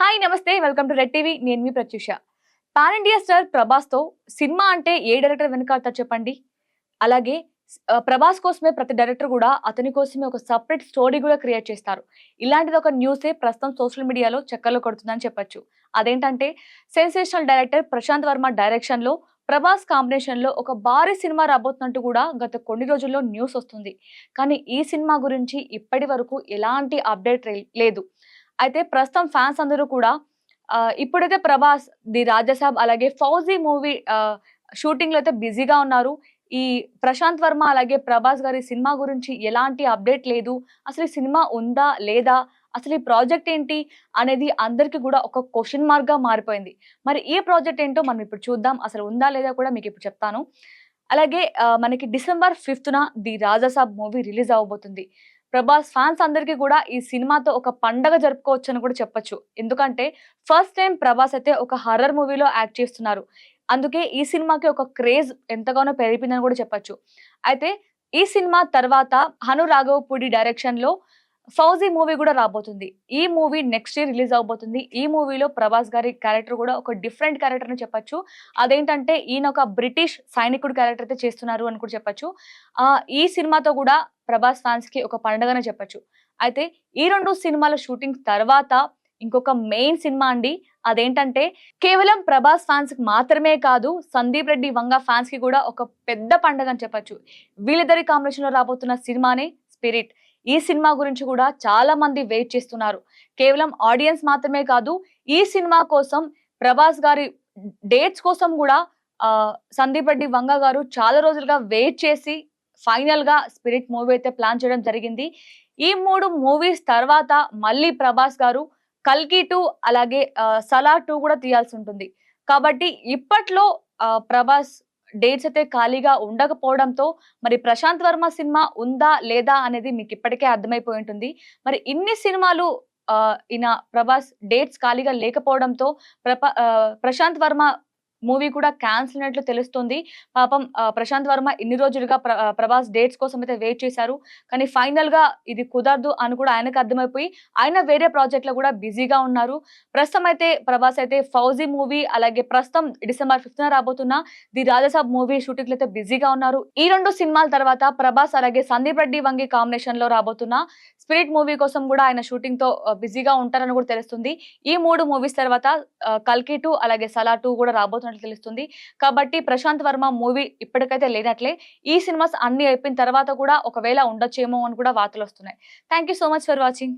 Hi namaste. Welcome to Red TV. నేను మీ Pratyusha. Pan India star ప్రభాస్తో సినిమా అంటే ఏ డైరెక్టర్ వెనకాలతో చెప్పండి? అలాగే ప్రభాస్ కోసమే ప్రతి డైరెక్టర్ కూడా అతని కోసమే ఒక సపరేట్ స్టోరీ కూడా క్రియేట్ చేస్తారు. ఇలాంటిది ఒక న్యూసే ప్రస్తుతం సోషల్ మీడియాలో చక్కర్లు కొడుతుందని చెప్పొచ్చు. అదేంటంటే సెన్సేషనల్ డైరెక్టర్ ప్రశాంత్ వర్మ డైరెక్షన్లో ప్రభాస్ కాంబినేషన్లో ఒక భారీ సినిమా రాబోతున్నట్టు కూడా గత కొన్ని రోజుల్లో న్యూస్ వస్తుంది. కానీ ఈ సినిమా గురించి ఇప్పటి వరకు ఎలాంటి అప్డేట్ లేదు. అయితే ప్రస్తుతం ఫ్యాన్స్ అందరూ కూడా ఇప్పుడైతే ప్రభాస్ ది రాజసాబ్ అలాగే ఫౌజీ మూవీ షూటింగ్లో అయితే బిజీగా ఉన్నారు. ఈ ప్రశాంత్ వర్మ అలాగే ప్రభాస్ గారి సినిమా గురించి ఎలాంటి అప్డేట్ లేదు. అసలు ఈ సినిమా ఉందా లేదా అసలు ఈ ప్రాజెక్ట్ ఏంటి అనేది అందరికీ కూడా ఒక క్వశ్చన్ మార్క్గా మారిపోయింది. మరి ఈ ప్రాజెక్ట్ ఏంటో మనం ఇప్పుడు చూద్దాం. అసలు ఉందా లేదా కూడా మీకు ఇప్పుడు చెప్తాను. అలాగే మనకి డిసెంబర్ ఫిఫ్త్న ది రాజాసాబ్ మూవీ రిలీజ్ అవ్వబోతుంది. ప్రభాస్ ఫ్యాన్స్ అందరికీ కూడా ఈ సినిమాతో ఒక పండగ జరుపుకోవచ్చు అని కూడా చెప్పొచ్చు. ఎందుకంటే ఫస్ట్ టైం ప్రభాస్ అయితే ఒక హర్రర్ మూవీలో యాక్ట్ చేస్తున్నారు. అందుకే ఈ సినిమాకి ఒక క్రేజ్ ఎంతగానో పెరిగిపోయిందని కూడా చెప్పొచ్చు. అయితే ఈ సినిమా తర్వాత హను రాఘవపూడి డైరెక్షన్లో ఫౌజీ మూవీ కూడా రాబోతుంది. ఈ మూవీ నెక్స్ట్ ఇయర్ రిలీజ్ అవబోతుంది. ఈ మూవీలో ప్రభాస్ గారి క్యారెక్టర్ కూడా ఒక డిఫరెంట్ క్యారెక్టర్ అని చెప్పొచ్చు. అదేంటంటే ఈయన ఒక బ్రిటిష్ సైనికుడు క్యారెక్టర్ అయితే చేస్తున్నారు అని కూడా చెప్పొచ్చు. ఈ సినిమాతో కూడా ప్రభాస్ ఫ్యాన్స్కి ఒక పండుగనే చెప్పచ్చు. అయితే ఈ రెండు సినిమాల షూటింగ్ తర్వాత ఇంకొక మెయిన్ సినిమా అండి అదేంటంటే కేవలం ప్రభాస్ ఫ్యాన్స్కి మాత్రమే కాదు సందీప్ రెడ్డి వంగ ఫ్యాన్స్కి కూడా ఒక పెద్ద పండుగ అని చెప్పొచ్చు. వీళ్ళిద్దరి కాంబినేషన్లో రాబోతున్న సినిమానే స్పిరిట్ ఈ సినిమా గురించి కూడా చాలా మంది వెయిట్ చేస్తున్నారు. కేవలం ఆడియన్స్ మాత్రమే కాదు ఈ సినిమా కోసం ప్రభాస్ గారి డేట్స్ కోసం కూడా ఆ, సందీప్ రెడ్డి వంగ గారు చాలా రోజులుగా వెయిట్ చేసి ఫైనల్గా స్పిరిట్ మూవీ అయితే ప్లాన్ చేయడం జరిగింది. ఈ మూడు మూవీస్ తర్వాత మళ్ళీ ప్రభాస్ గారు కల్కి టూ అలాగే సలా టూ కూడా తీయాల్సి ఉంటుంది. కాబట్టి ఇప్పట్లో ప్రభాస్ డేట్స్ అయితే ఖాళీగా ఉండకపోవడంతో మరి ప్రశాంత్ వర్మ సినిమా ఉందా లేదా అనేది మీకు ఇప్పటికే అర్థమైపోయి ఉంటుంది. మరి ఇన్ని సినిమాలు ఈయన ప్రభాస్ డేట్స్ ఖాళీగా లేకపోవడంతో ప్రప ప్రశాంత్ వర్మ మూవీ కూడా క్యాన్సిల్ అయినట్లు తెలుస్తుంది. పాపం ప్రశాంత్ వర్మ ఇన్ని రోజులుగా ప్రభాస్ డేట్స్ కోసం అయితే వెయిట్ చేశారు. కానీ ఫైనల్గా ఇది కుదరదు అని కూడా ఆయనకు అర్థమైపోయి ఆయన వేరే ప్రాజెక్ట్లో కూడా బిజీగా ఉన్నారు. ప్రస్తుతం అయితే ప్రభాస్ అయితే ఫౌజీ మూవీ అలాగే ప్రస్తుతం డిసెంబర్ ఫిఫ్త్ రాబోతున్న ది రాజసాబ్ మూవీ షూటింగ్ అయితే బిజీగా ఉన్నారు. ఈ రెండు సినిమాల తర్వాత ప్రభాస్ అలాగే సందీప్ రెడ్డి వంగి కాంబినేషన్లో రాబోతున్న స్పిరిట్ మూవీ కోసం కూడా ఆయన షూటింగ్తో బిజీగా ఉంటారని కూడా తెలుస్తుంది. ఈ మూడు మూవీస్ తర్వాత కల్కి టూ అలాగే సలా టూ కూడా రాబోతున్నట్లు తెలుస్తుంది. కాబట్టి ప్రశాంత్ వర్మ మూవీ ఇప్పటికైతే లేనట్లే ఈ సినిమాస్ అన్ని అయిపోయిన తర్వాత కూడా ఒకవేళ ఉండొచ్చేమో అని కూడా వార్తలు వస్తున్నాయి. Thank you so much for watching